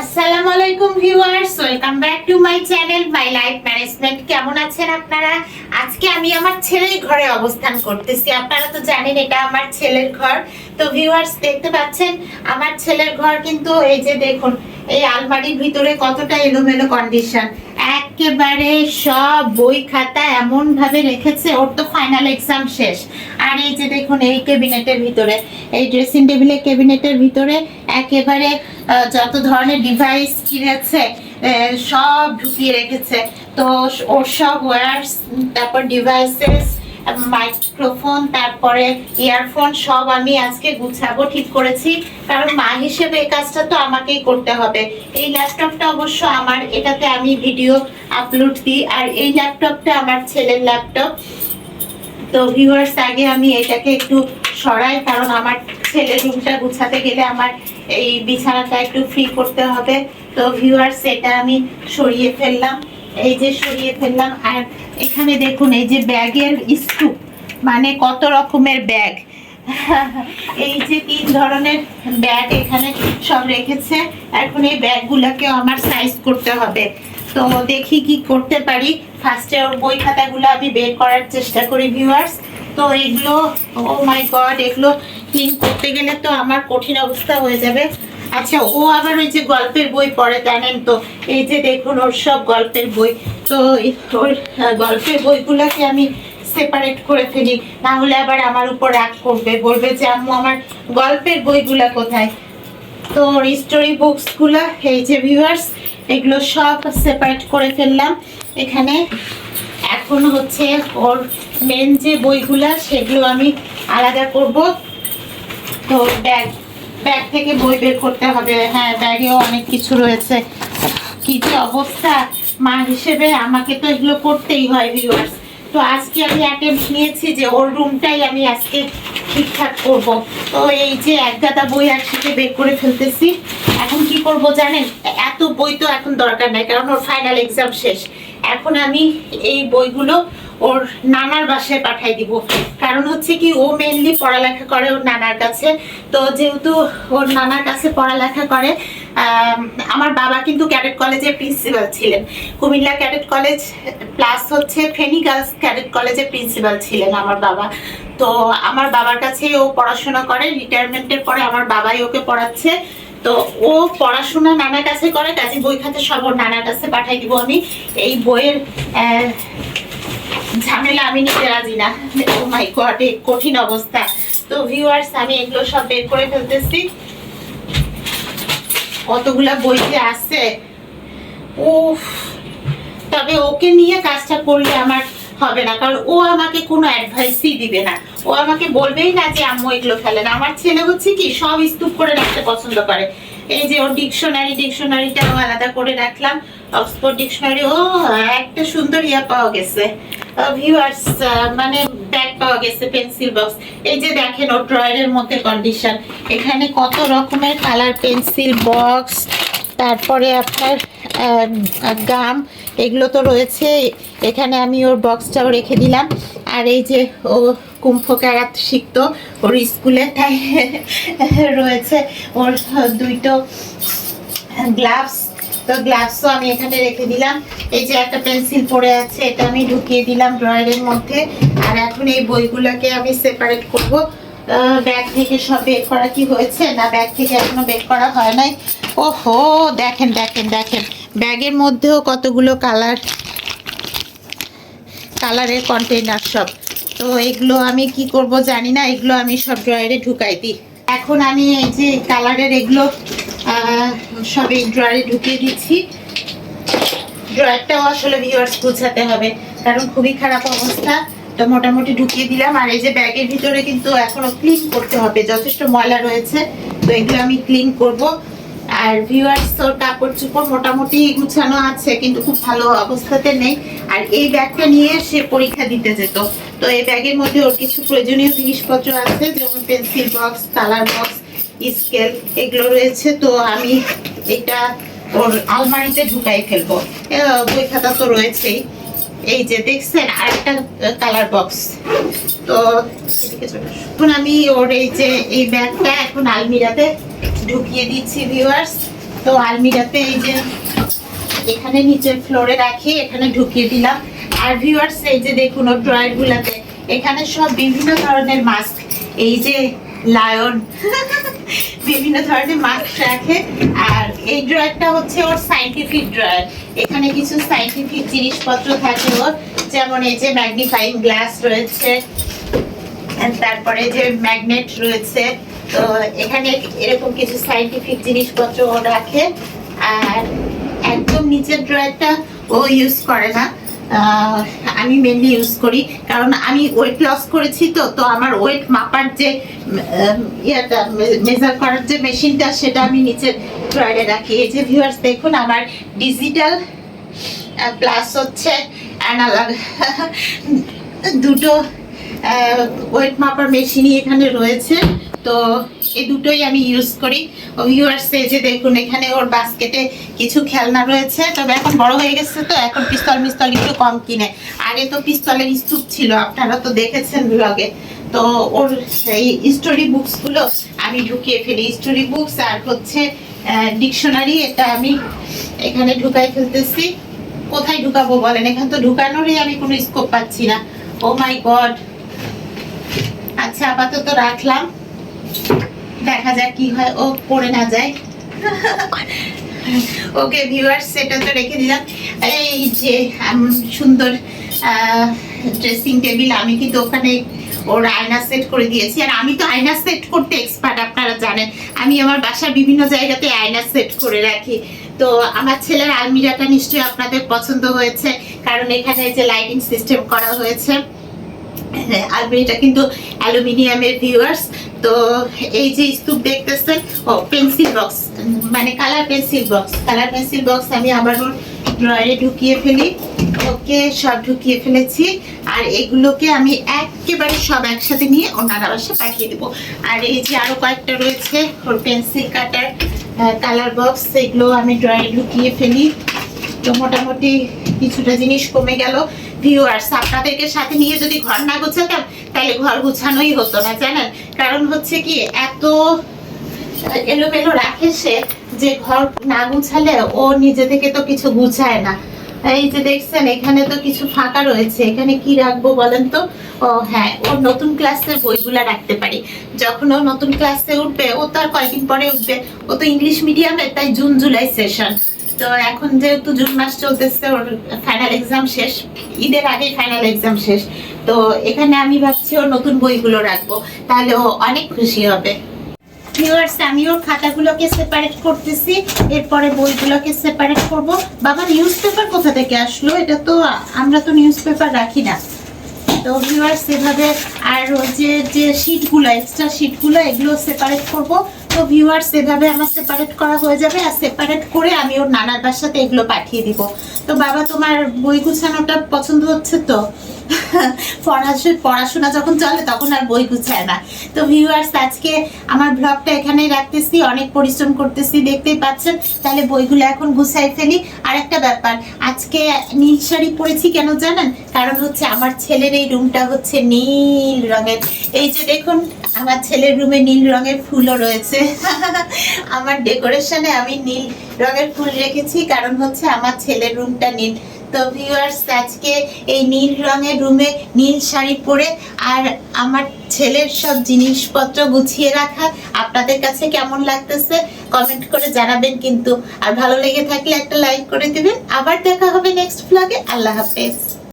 আসসালামু আলাইকুম viewers, welcome back to my channel, my life management. কেমন আছেন আপনারা? আজকে আমি আমার ছেলের ঘরে অবস্থান করতেছি। আপনারা তো জানেন এটা আমার ছেলের ঘর। তো ভিউয়ার্স, দেখতে পাচ্ছেন, আমার ছেলের ঘর কিন্তু এই যে দেখুন, এই আলমারির ভিতরে কতটা এলোমেলো কন্ডিশন একেবারে সব বই খাতা এমন ভাবে রেখেছে, ওর তো ফাইনাল এক্সাম শেষ। আর এই যে দেখুন, এই ক্যাবিনেটের ভিতরে, এই ড্রেসিং টেবিলের ক্যাবিনেটের ভিতরে একেবারে যত ধরনের ডিভাইস কিনেছে সব ঢুকিয়ে রেখেছে। তো ওর সব ওয়ার্স তারপর ডিভাইসেস মাইক্রোফোন তারপরে ইয়ারফোন সব আমি আজকে গুছাবো, ঠিক করেছি। কারণ মা হিসেবে এই কাজটা তো আমাকেই করতে হবে। এই ল্যাপটপটা অবশ্য আমার, এটাতে আমি ভিডিও আপলোড দিই, আর এই ল্যাপটপটা আমার ছেলের ল্যাপটপ তো ভিউয়ার্স আগে আমি এটাকে একটু সরাই, কারণ আমার ছেলের রুমটা গুছাতে গেলে আমার এই বিছানাটা একটু ফ্রি করতে হবে। তো ভিউয়ার্স এটা আমি সরিয়ে ফেললাম। এই যে সরিয়ে ফেললাম, আর এখানে দেখুন, এই যে ব্যাগের স্টুপ মানে কত রকমের ব্যাগ। এই যে তিন ধরনের ব্যাগ এখানে সব রেখেছে। এখন এই ব্যাগগুলোকে আমার সাইজ করতে হবে। তো দেখি কি করতে পারি। ফার্স্টে ওর বই খাতাগুলো আমি বের করার চেষ্টা করি ভিউয়ার্স তো এগুলো ও মাই গড এগুলো ক্লিন করতে গেলে তো আমার কঠিন অবস্থা হয়ে যাবে। আচ্ছা ও আবার ওই যে গল্পের বই পড়ে, জানেন তো? এই যে দেখুন, ওর সব গল্পের বই। তো ওর গল্পের বইগুলোকে আমি সেপারেট করে ফেলি। না হলে আবার আমার উপর রাগ করবে, বলবে যে, আম্মু, আমার গল্পের বইগুলা কোথায়? তো ওর স্টোরি বুকসগুলো এই যে ভিউয়ার্স এগুলো সব সেপারেট করে ফেললাম। এখানে এখন হচ্ছে ওর মেন যে বইগুলা, সেগুলো আমি আলাদা করব। তো ব্যাগ ব্যাগ থেকে বই বের করতে হবে। হ্যাঁ ব্যাগেও অনেক কিছু রয়েছে। কি যে অবস্থা। মা হিসেবে আমাকে তো এগুলো করতেই হয় ভিউয়ার্স তো আজকে আমি অ্যাটেম্প নিয়েছি যে ওর রুমটাই আমি আজকে ঠিকঠাক করব। তো এই যে এক গাদা বই একসাথে বের করে ফেলতেছি। এখন কি করব জানেন? এত বই তো এখন দরকার নাই, কারণ ওর ফাইনাল এক্সাম শেষ। এখন আমি এই বইগুলো ওর নানার বাসায় পাঠাই দিব। কারণ হচ্ছে কি ও মেনলি পড়ালেখা করে ওর নানার কাছে। তো যেহেতু ওর নানার কাছে পড়ালেখা করে আমার বাবা কিন্তু ক্যাডেট কলেজের প্রিন্সিপাল ছিলেন। কুমিল্লা ক্যাডেট কলেজ প্লাস হচ্ছে ফেনী গার্লস ক্যাডেট কলেজের প্রিন্সিপাল ছিলেন আমার বাবা। তো আমার বাবার কাছেই ও পড়াশোনা করে রিটায়ারমেন্টের পরে আমার বাবাই ওকে পড়াচ্ছে। তো ও পড়াশোনা নানার কাছে করে, কাজে বই খাতে সব ওর নানার কাছে পাঠাই দিব আমি। এই বইয়ের ঝামেলা, আমি নিতে রাজি না। ও মাই গড কঠিন অবস্থা। তো ভিউয়ার্স আমি এগুলো সব বের করে ফেলতেছি। কতগুলা বই যে আছে? উফ, তবে ওকে নিয়ে কাজটা করলে আমার হবে না, কারণ ও আমাকে কোনো অ্যাডভাইসই দিবে না। ও আমাকে বলবেই না যে, আম্মু, এগুলো ফেলে না আমার ছেলে হচ্ছে কি, সব স্তূপ করে রাখতে পছন্দ করে। এই যে ওর ডিকশনারি ডিকশনারিটাও আলাদা করে রাখলাম। অক্সফোর্ড ডিকশনারি ও একটা সুন্দর ইয়া পাওয়া গেছে। ভিউয়ার্স মানে ব্যাগ পাওয়া গেছে পেন্সিল বক্স এই যে দেখেন, ওর ড্রয়ারের মধ্যে কন্ডিশন এখানে কত রকমের কালার পেন্সিল বক্স তারপরে আপনার গাম এগুলো তো রয়েছে। এখানে আমি ওর বক্সটাও রেখে দিলাম। আর এই যে ও কুম্ভ ক্যারাত শিখতো ওর স্কুলে তাই রয়েছে। ওর দুইটো গ্লাভস তো গ্লাভসও আমি এখানে রেখে দিলাম। এই যে একটা পেন্সিল পড়ে আছে, এটা আমি ঢুকিয়ে দিলাম ড্রয়ারের মধ্যে। আর এখন এই বইগুলোকে আমি সেপারেট করব। ব্যাগ থেকে সব বের করা কি হয়েছে? না ব্যাগ থেকে এখনও বের করা হয় নাই। ওহো, দেখেন দেখেন দেখেন। ব্যাগের মধ্যেও কতগুলো কালার কালারের কন্টেইনার সব। তো এগুলো আমি কি করব জানি না, এগুলো আমি সব ড্রয়ারে ঢুকাই দিই। এখন আমি এই যে কালারের এগুলো আহ, সব এই ড্রয়ারে ঢুকিয়ে দিচ্ছি ড্রয়ারটাও আসলে ভিউয়ার্স গুছাতে হবে কারণ খুবই খারাপ অবস্থা। তো মোটামুটি ঢুকিয়ে দিলাম আর এই যে ব্যাগের ভিতরে কিন্তু এখনও ক্লিন করতে হবে যথেষ্ট ময়লা রয়েছে তো এগুলো আমি ক্লিন করব। আর ভিউয়ার্স তোর কাপড় চোপড় মোটামুটি গুছানো আছে কিন্তু খুব ভালো অবস্থাতে নেই। আর এই ব্যাগটা নিয়ে সে পরীক্ষা দিতে যেত। তো এই ব্যাগের মধ্যে ওর কিছু প্রয়োজনীয় জিনিসপত্র আছে যেমন pencil box colour box scale এগুলো রয়েছে, তো আমি এটা ওর আলমারিতে ঢুকাই ফেলব। বই খাতা তো রয়েছেই। এই যে দেখছেন, আরেকটা কালার বক্স তো এখন আমি ওর এই যে, এই ব্যাগটা এখন আলমিরাতে ঢুকিয়ে দিচ্ছি ভিউয়ার্স তো আলমিরাতে এই যে, এখানে নিচের ফ্লোরে রাখি, এখানে ঢুকিয়ে দিলাম। আর ভিউয়ার্স এই যে দেখুন ওর ড্রয়ার গুলাতে, এখানে সব বিভিন্ন ধরনের মাস্ক এই যে লায়ন বিভিন্ন ধরনের মাস্ক রাখে। আর এই ড্রয়ারটা হচ্ছে ওর সাইন্টিফিক ড্রয়ার। এখানে কিছু সাইন্টিফিক জিনিসপত্র থাকে ওর। যেমন এই যে ম্যাগনিফাইং গ্লাস রয়েছে তারপরে যে ম্যাগনেট রয়েছে। তো এখানে এরকম কিছু সাইন্টিফিক জিনিসপত্র ও রাখে। আর একদম নিচের ড্রয়ারটা ও ইউজ করে না। আমি মেনলি ইউজ করি। কারণ আমি ওয়েট লস করেছি তো তো আমার ওয়েট মাপার যে ইয়েটা মেজার করার যে মেশিনটা সেটা আমি নিচের ড্রয়ারে রাখি। এই যে ভিউয়ার্স দেখুন আমার ডিজিটাল প্লাস হচ্ছে অ্যানালগ দুটো ওয়েট মাপার মেশিনই এখানে রয়েছে। তো এই দুটোই আমি ইউজ করি। ভিউয়ার্স এই যে দেখুন, এখানে ওর বাস্কেটে কিছু খেলনা রয়েছে। তবে এখন বড় হয়ে গেছে তো, এখন পিস্তল মিস্তল একটু কম কিনে। আগে তো পিস্তলের স্তূপ ছিল, আপনারা তো দেখেছেন ব্লগে তো ওর এই স্টোরি বুকসগুলো আমি ঢুকিয়ে ফেলি। স্টোরি বুকস আর হচ্ছে ডিকশনারি এটা আমি এখানে ঢুকাই ফেলতেছি। কোথায় ঢুকাবো বলেন? এখানে তো ঢুকানোরই আমি কোনো স্কোপ পাচ্ছি না। ও মাই গড আচ্ছা আপাতত রাখলাম। দেখা যাক কি হয় ও পড়ে না যায়। ওকে ভিউয়ার্স সেটা তো রেখে দিলাম। এই যে সুন্দর ড্রেসিং টেবিল আমি কিন্তু ওখানে ওর আয়না সেট করে দিয়েছি। আর আমি তো আয়না সেট করতে এক্সপার্ট আপনারা জানেন। আমি আমার বাসার বিভিন্ন জায়গাতে আয়না সেট করে রাখি। তো আমার ছেলের আলমিরাটা নিশ্চয়ই আপনাদের পছন্দ হয়েছে কারণ এখানে যে লাইটিং সিস্টেম করা হয়েছে। হ্যাঁ, আলমারিটা কিন্তু অ্যালুমিনিয়ামের ভিউয়ার্স তো এই যে স্তূপ দেখতেছেন, ও পেন্সিল বক্স মানে colour pencil box colour pencil box আমি আবার ওর ড্রয়ারে ঢুকিয়ে ফেলি, ওকে, সব ঢুকিয়ে ফেলেছি, আর এগুলোকে আমি একেবারে সব একসাথে নিয়ে ওনার পাঠিয়ে দেবো। আর এই যে আরও কয়েকটা রয়েছে, ওর পেন্সিল কাটার কালার বক্স এগুলো আমি ড্রয়ারে ঢুকিয়ে ফেলি। তো মোটামুটি কিছুটা জিনিস কমে গেল। ভিউয়ার্স আপনাদেরকে সাথে নিয়ে যদি ঘর না গোছাতাম, তাহলে ঘর গোছানোই হতো না, জানেন? কারণ হচ্ছে কি, এত এলোমেলো রাখে সে যে ঘর না গুছালে ও নিজে থেকে তো কিছু গুছায় না। এই যে দেখছেন, এখানে তো কিছু ফাঁকা রয়েছে। এখানে কি রাখব বলেন তো? ও হ্যাঁ ওর নতুন ক্লাসের বইগুলা রাখতে পারি। যখন ও নতুন ক্লাসে উঠবে, ও তো আর কয়েকদিন পরে উঠবে? ও তো ইংলিশ মিডিয়ামে তাই জুন জুলাই সেশন তো এখন যেহেতু জুন মাস চলতেছে, ওর ফাইনাল এক্সাম শেষ, ঈদের আগে ফাইনাল এক্সাম শেষ। তো এখানে আমি ভাবছি ওর নতুন বইগুলো রাখব, তাহলে ও অনেক খুশি হবে। আমি ওর খাতাগুলোকে সেপারেট করতেছি, এরপরে বইগুলোকে সেপারেট করব। বাবা নিউজ পেপার কোথা থেকে আসলো? এটা তো আমরা তো নিউজ পেপার রাখি না। তো ভিউয়ার্স এভাবে আর যে যে শিটগুলো এক্সট্রা শিটগুলো এগুলো সেপারেট করব। তো ভিউয়ার্স এভাবে আমার সেপারেট করা হয়ে যাবে আর সেপারেট করে আমি ওর নানার বাসাতে এগুলো পাঠিয়ে দিব। তো বাবা, তোমার বই গুছানোটা পছন্দ হচ্ছে তো? পড়াশোনা যখন চলে তখন আর বই গুছায় না। তো ভিউয়ার্স আজকে আমার ব্লগটা এখানেই রাখতেছি। অনেক পরিশ্রম করতেছি, দেখতেই পাচ্ছেন। তাহলে বইগুলো এখন গুছাই ফেলি। আর একটা ব্যাপার, আজকে নীল শাড়ি পরেছি কেন জানেন? কারণ হচ্ছে আমার ছেলের এই রুমটা হচ্ছে নীল রঙের। এই যে দেখুন, আমার ছেলের রুমে নীল রঙের ফুলও রয়েছে। আমার ডেকোরেশনে আমি নীল রঙের ফুল রেখেছি। কারণ হচ্ছে আমার ছেলের রুমটা নীল। তো ভিউয়ার্স আজকে এই নীল রঙের রুমে নীল শাড়ি পরে আর আমার ছেলের সব জিনিসপত্র গুছিয়ে রাখা। আপনাদের কাছে কেমন লাগতেছে? কমেন্ট করে জানাবেন কিন্তু। আর ভালো লেগে থাকলে একটা লাইক করে দিবেন। আবার দেখা হবে নেক্সট ব্লগে আল্লাহ হাফেজ।